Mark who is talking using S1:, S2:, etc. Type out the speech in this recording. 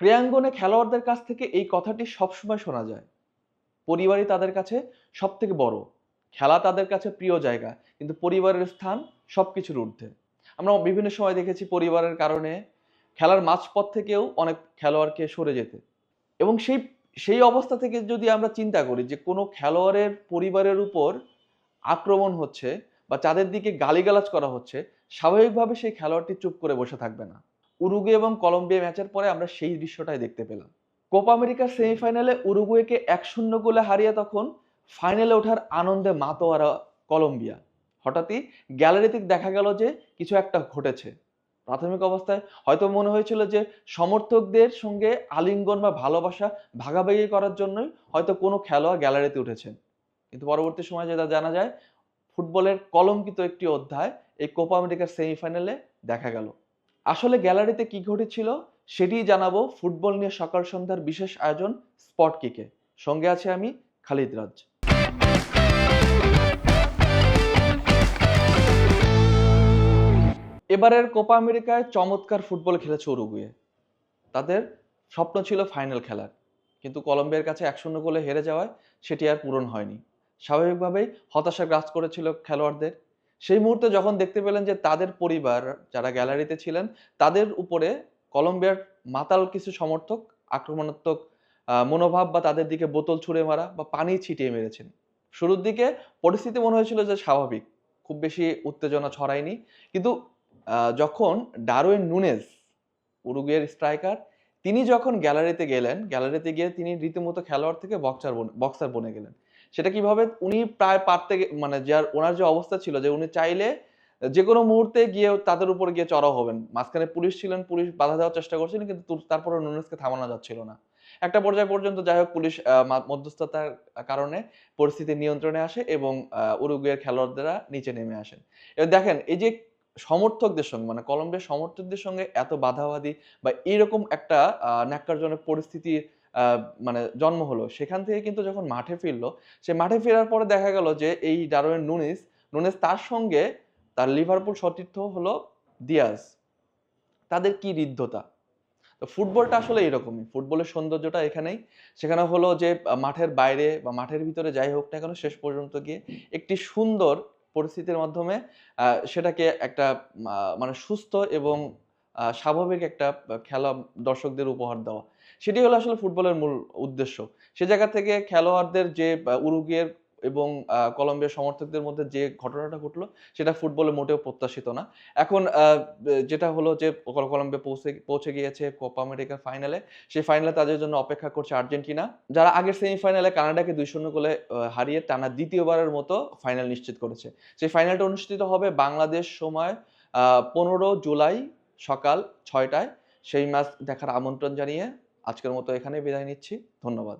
S1: ক্রীড়াঙ্গনে খেলোয়াড়দের কাছ থেকে এই কথাটি সবসময় শোনা যায়। পরিবারই তাদের কাছে সব থেকে বড়। খেলা তাদের কাছে প্রিয় জায়গা, কিন্তু পরিবারের স্থান সব কিছুর ঊর্ধ্বে। আমরা বিভিন্ন সময় দেখেছি পরিবারের কারণে খেলার মাঝপথ থেকেও অনেক খেলোয়াড়কে সরে যেতে। এবং সেই সেই অবস্থা থেকে যদি আমরা চিন্তা করি যে কোনো খেলোয়াড়ের পরিবারের উপর আক্রমণ হচ্ছে বা তাদের দিকে গালিগালাজ করা হচ্ছে, স্বাভাবিকভাবে সেই খেলোয়াড়টি চুপ করে বসে থাকবে না। উরুগুয়ে এবং কলম্বিয়া ম্যাচের পরে আমরা সেই দৃশ্যটাই দেখতে পেলাম। কোপা আমেরিকার সেমিফাইনালে উরুগুয়েকে এক শূন্য গোলে হারিয়ে তখন ফাইনালে ওঠার আনন্দে মাতোয়ারা কলম্বিয়া। হঠাৎই গ্যালারিতে দেখা গেল যে কিছু একটা ঘটেছে। প্রাথমিক অবস্থায় হয়তো মনে হয়েছিল যে সমর্থকদের সঙ্গে আলিঙ্গন বা ভালোবাসা ভাগাভাগি করার জন্যই হয়তো কোনো খেলোয়াড় গ্যালারিতে উঠেছেন। কিন্তু পরবর্তী সময় যেটা জানা যায়, ফুটবলের কলঙ্কিত একটি অধ্যায় এই কোপা আমেরিকার সেমিফাইনালে দেখা গেল। আসলে গ্যালারিতে কি ঘটেছিল সেটিই জানাব ফুটবল নিয়ে সকাল সন্ধ্যার বিশেষ আয়োজন স্পট কিকে। সঙ্গে আছে আমি খালিদ রাজ। এবারের কোপা আমেরিকায় চমৎকার ফুটবল খেলেছে উরুগুয়ে। তাদের স্বপ্ন ছিল ফাইনাল খেলার। কিন্তু কলম্বিয়ার কাছে এক শূন্য গোলে হেরে যাওয়ায় সেটি আর পূরণ হয়নি। স্বাভাবিকভাবেই হতাশা গ্রাস করেছিল খেলোয়াড়দের। সেই মুহূর্তে যখন দেখতে পেলেন যে তাদের পরিবার যারা গ্যালারিতে ছিলেন, তাদের উপরে কলম্বিয়ার মাতাল কিছু সমর্থক আক্রমণাত্মক মনোভাব বা তাদের দিকে বোতল ছুঁড়ে মারা বা পানি ছিটিয়ে মেরেছেন। শুরুর দিকে পরিস্থিতি মনে হয়েছিল যে স্বাভাবিক, খুব বেশি উত্তেজনা ছড়ায়নি। কিন্তু যখন ডারোয়েন নুনেজ, উরুগুয়ের স্ট্রাইকার, তিনি যখন গ্যালারিতে গেলেন, গ্যালারিতে গিয়ে তিনি রীতিমতো খেলোয়াড় থেকে বক্সার বক্সার বনে গেলেন। সেটা কীভাবে উনি প্রায় পারতে মানে যার ওনার যে অবস্থা ছিল যে উনি চাইলে যে কোনো মুহূর্তে গিয়ে তাদের উপর গিয়ে চড়াও হবেন। মাঝখানে পুলিশ ছিলেন, পুলিশ বাধা দেওয়ার চেষ্টা করছিলেন, কিন্তু তারপরে নুনেসকে থামানো যাচ্ছিল না। একটা পর্যায় পর্যন্ত যাই হোক পুলিশ মধ্যস্থতার কারণে পরিস্থিতি নিয়ন্ত্রণে আসে এবং উরুগুয়ের খেলোয়াড়দেরা নিচে নেমে আসেন। এবার দেখেন, এই যে সমর্থকদের সঙ্গে মানে কলম্বিয়ার সমর্থকদের সঙ্গে এত বাধাবাধি বা এরকম একটা ন্যাক্কারজনক পরিস্থিতির মানে জন্ম হলো, সেখান থেকে কিন্তু যখন মাঠে ফিরলো, সে মাঠে ফেরার পরে দেখা গেল যে এই ডারোয়েন নুনিস নুনিস তার সঙ্গে তার লিভারপুল সতীর্থ হলো দিয়াজ। তাদের কি ঋদ্ধতা তো ফুটবলটা আসলে এরকমই, ফুটবলের সৌন্দর্যটা এখানেই। সেখানে হলো যে মাঠের বাইরে বা মাঠের ভিতরে যাই হোক না কেন, শেষ পর্যন্ত গিয়ে একটি সুন্দর পরিস্থিতির মাধ্যমে সেটাকে একটা মানে সুস্থ এবং স্বাভাবিক একটা খেলা দর্শকদের উপহার দেওয়া। সেটি হলো আসলে ফুটবলের মূল উদ্দেশ্য। সে জায়গা থেকে খেলোয়াড়দের যে উরুগুয়ের এবং আহ, কলম্বিয়ার সমর্থকদের মধ্যে যে ঘটনাটা ঘটলো সেটা ফুটবলে মোটেও প্রত্যাশিত না। এখন যেটা হলো যে কল- কলম্বিয়া পৌঁছে পৌঁছে গিয়েছে কোপা আমেরিকা ফাইনালে। সেই ফাইনালে তাদের জন্য অপেক্ষা করছে আর্জেন্টিনা যারা আগের সেমিফাইনালে কানাডাকে দুই শূন্য গোলে হারিয়ে টানা দ্বিতীয়বারের মতো ফাইনাল নিশ্চিত করেছে। সেই ফাইনালটা অনুষ্ঠিত হবে বাংলাদেশ সময় পনেরো জুলাই সকাল ছয়টায়। সেই ম্যাচ দেখার আমন্ত্রণ জানিয়ে আজকের মতো এখানে বিদায় নিচ্ছি। ধন্যবাদ।